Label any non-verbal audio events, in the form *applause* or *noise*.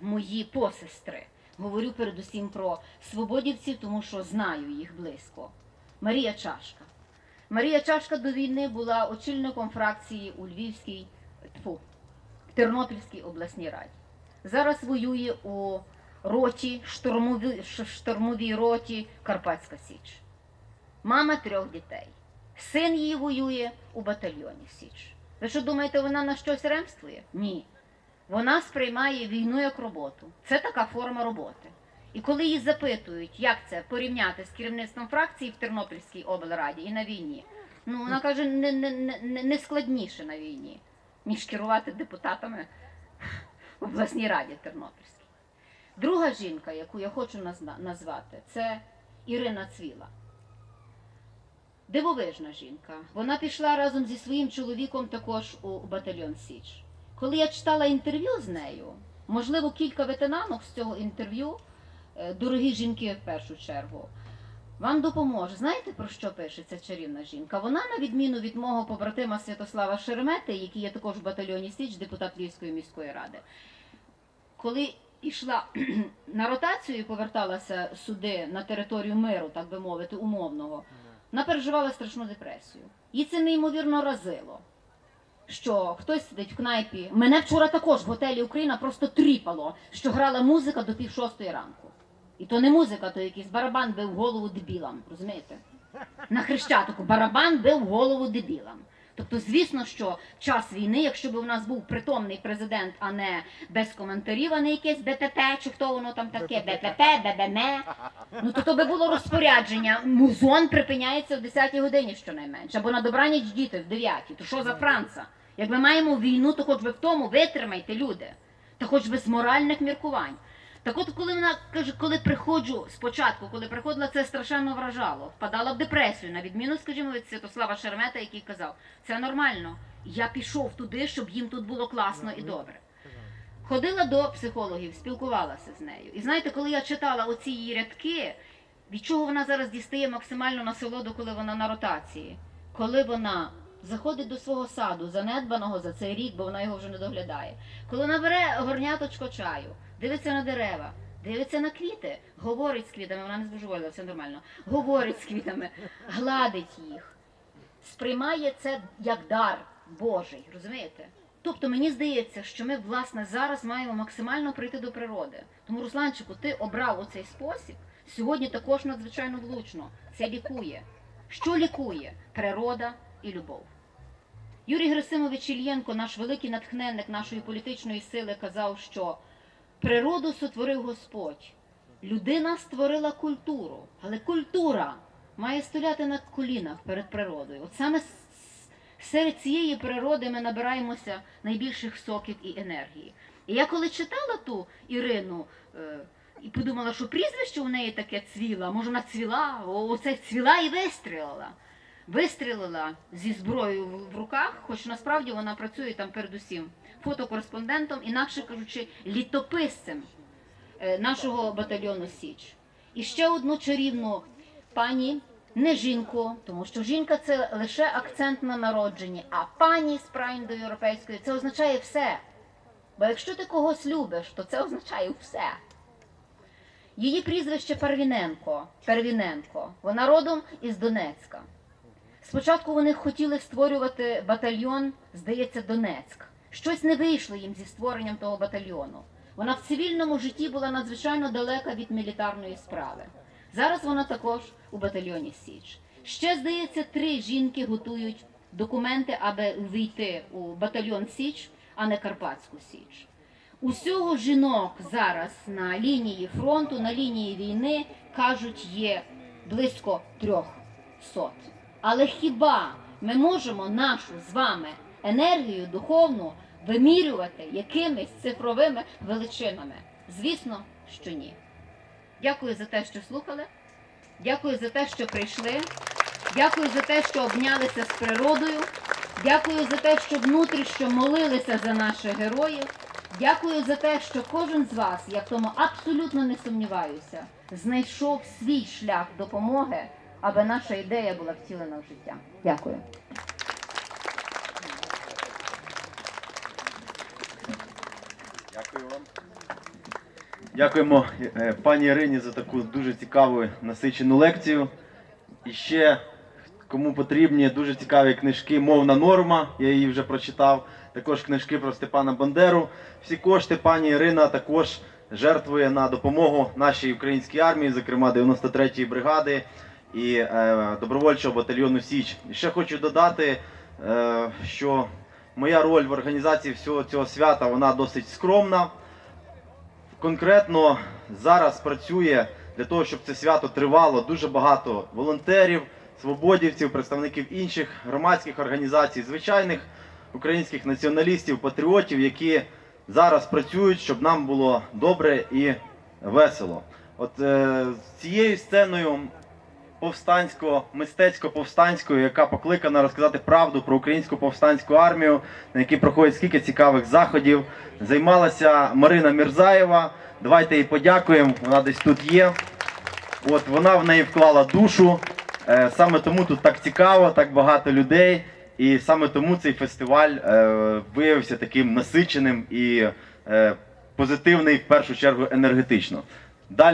мої посестри. Говорю передусім про свободівців, тому що знаю їх близько. Марія Чашка. Марія Чашка до війни була очільником фракції у Львівській тьфу, Тернопільській обласній раді. Зараз воює у роті, штурмовій, ш- штурмовій роті Карпатська Січ. Мама трьох дітей. Син її воює у батальйоні Січ. Ви що думаєте, вона на щось ремствує? Ні. Вона сприймає війну як роботу. Це така форма роботи. І коли її запитують, як це порівняти з керівництвом фракції в Тернопільській облраді і на війні, ну вона каже, не, не, не, не складніше на війні, ніж керувати депутатами в обласній раді Тернопільській. Друга жінка, яку я хочу назвати, це Ірина Цвіла. Дивовижна жінка. Вона пішла разом зі своїм чоловіком також у батальйон Січ. Коли я читала інтерв'ю з нею, можливо, кілька ветенанок з цього інтерв'ю, е, дорогі жінки в першу чергу, вам допоможе. Знаєте, про що пише ця чарівна жінка? Вона, на відміну від мого побратима Святослава Шеремети, який є також в батальйоні Січ, депутат Львівської міської ради, коли йшла *clears throat* на ротацію і поверталася сюди на територію миру, так би мовити, умовного, вона переживала страшну депресію. Їй це неймовірно разило. Що хтось сидить в кнайпі. Мене вчора також в готелі Україна просто тріпало, що грала музика до пів шостої ранку. І то не музика, то якийсь барабан бив голову дебілам, розумієте? На хрещатику барабан бив голову дебілам. Тобто, звісно, що час війни, якщо б у нас був притомний президент, а не без коментарів, а не якесь БПП, чи хто воно там таке, БПП, ББМ, ну то то би було розпорядження. Музон припиняється в 10-й годині щонайменше, або на добраніч діти в 9-й. То що за Франца? Як ми маємо війну, то хоч би в тому витримайте, люди, та хоч би з моральних міркувань. Так от, коли вона каже, коли приходжу спочатку, коли приходила, це страшенно вражало, впадала в депресію, на відміну, скажімо, від Святослава Шеремета, який казав, це нормально. Я пішов туди, щоб їм тут було класно і добре. Ходила до психологів, спілкувалася з нею. І знаєте, коли я читала оці її рядки, від чого вона зараз дістає максимальну насолоду, коли вона на ротації, коли вона заходить до свого саду, занедбаного за цей рік, бо вона його вже не доглядає. Коли вона бере горняточко чаю, дивиться на дерева, дивиться на квіти, говорить з квітами, вона не збожеволіла, все нормально. Говорить з квітами, гладить їх, сприймає це як дар Божий, розумієте? Тобто мені здається, що ми власне зараз маємо максимально прийти до природи. Тому, Русланчику, ти обрав оцей спосіб. Сьогодні також надзвичайно влучно. Це лікує. Що лікує? Природа і любов. Юрій Герасимович Ільєнко, наш великий натхненник нашої політичної сили, казав, що природу сотворив Господь. Людина створила культуру, але культура має стояти на колінах перед природою. От саме серед цієї природи ми набираємося найбільших соків і енергії. І я коли читала ту Ірину е, і подумала, що прізвище у неї таке цвіла, може вона цвіла, оце цвіла і вистрілила. Вистрілила зі зброєю в руках, хоч насправді вона працює там передусім фотокореспондентом, інакше кажучи, літописцем е, нашого батальйону Січ. І ще одну чарівну пані, не жінку, тому що жінка це лише акцент на народженні, а пані з прайндою європейською це означає все. Бо якщо ти когось любиш, то це означає все. Її прізвище Первіненко. Первіненко. Вона родом із Донецька. Спочатку вони хотіли створювати батальйон, здається, Донецьк. Щось не вийшло їм зі створенням того батальйону. Вона в цивільному житті була надзвичайно далека від мілітарної справи. Зараз вона також у батальйоні Січ. Ще, здається, три жінки готують документи, аби війти у батальйон Січ, а не Карпатську Січ. Усього жінок зараз на лінії фронту, на лінії війни кажуть, є близько трьох сот. Але хіба ми можемо нашу з вами енергію духовну вимірювати якимись цифровими величинами? Звісно, що ні. Дякую за те, що слухали. Дякую за те, що прийшли. Дякую за те, що обнялися з природою. Дякую за те, що внутрішньо молилися за наших героїв. Дякую за те, що кожен з вас, я в тому абсолютно не сумніваюся, знайшов свій шлях допомоги, аби наша ідея була втілена в життя. Дякую. Дякую вам. Дякуємо е, пані Ірині за таку дуже цікаву насичену лекцію. І ще кому потрібні дуже цікаві книжки Мовна норма. Я її вже прочитав. Також книжки про Степана Бандеру. Всі кошти пані Ірина також жертвує на допомогу нашій українській армії, зокрема 93-ї бригади і е, добровольчого батальйону Січ. Ще хочу додати, е, що моя роль в організації всього цього свята вона досить скромна конкретно зараз працює для того, щоб це свято тривало дуже багато волонтерів, свободівців, представників інших громадських організацій, звичайних українських націоналістів, патріотів, які зараз працюють, щоб нам було добре і весело. От е, цією сценою повстансько, мистецько-повстанською, яка покликана розказати правду про українську повстанську армію, на якій проходять скільки цікавих заходів. Займалася Марина Мірзаєва. Давайте їй подякуємо. Вона десь тут є. От вона в неї вклала душу. Е, Саме тому тут так цікаво, так багато людей. І саме тому цей фестиваль е, виявився таким насиченим і е, позитивний в першу чергу енергетично.